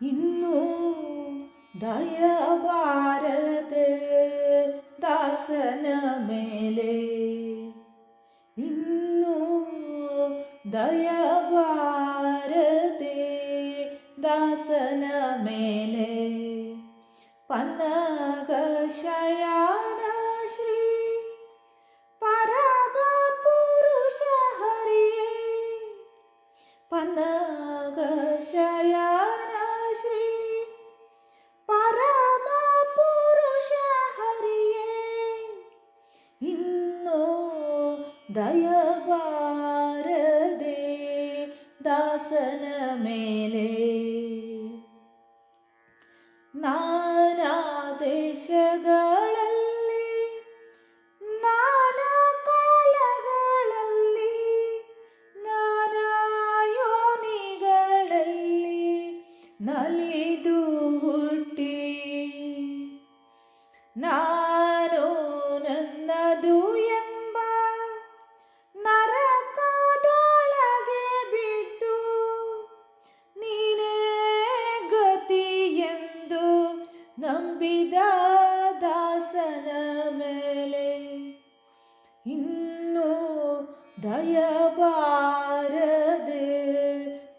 ഇന്നു ദയഭാരത് ദാസന മേലെ ഇന്നു മേലെ പന്നകശയാന ദയവാരദേ ദാസന മേലെ നാനാദേശകളല്ലി നാനാകാലകളല്ലി നാനായോനികളല്ലി. നലിതു ಇನ್ನು ದಯಬಾರದೆ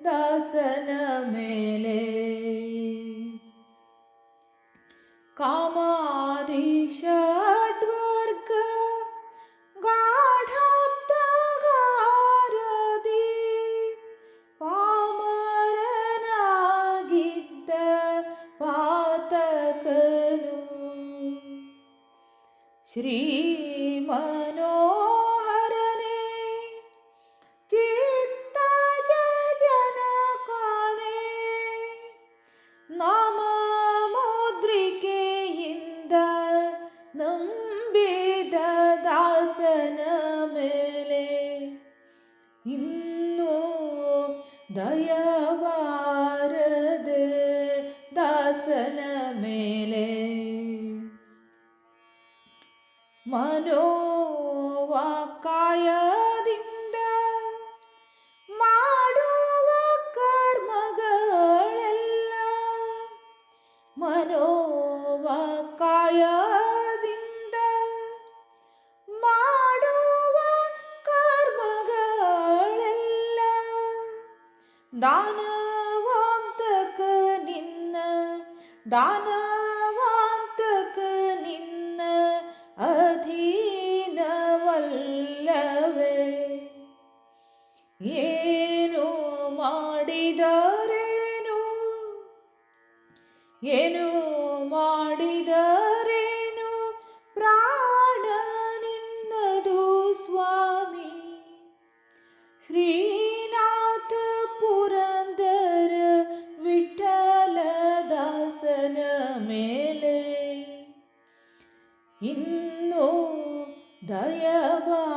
ದಾಸನ ಮೇಲೆ ಕಾಮಾದಿಷಡ್ವರ್ಗ ಗಾಢಾಪ್ತಗಾರದಿ ಪಾಮರನಾಗಿದ್ದ ಪಾತಕನು ಶ್ರೀ ದಯಬಾರದೆ ದಾಸನ ಮೇಲೆ ಮನೋವಾಕಾಯದಿಂದ ಮಾಡುವ ಕರ್ಮಗಳೆಲ್ಲ ಮನೋವಾಕಾಯದಿಂದ ದಾನವಂತಕ ನಿನ್ನ ದಾನವಾಂತಕ ನಿನ್ನ ಅಧೀನವಲ್ಲವೇ. ಏನು ಮಾಡಿದರೇನು? ಏನು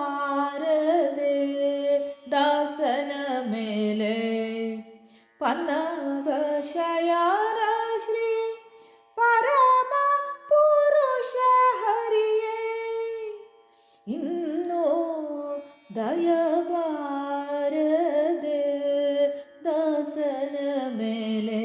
ദയവാരതേ ദാസന മേലെ പന്നക ശയന ശ്രീ പരമ പുരുഷ ഹരിയേ ഇന്നു ദയവാരതേ ദാസന മേലെ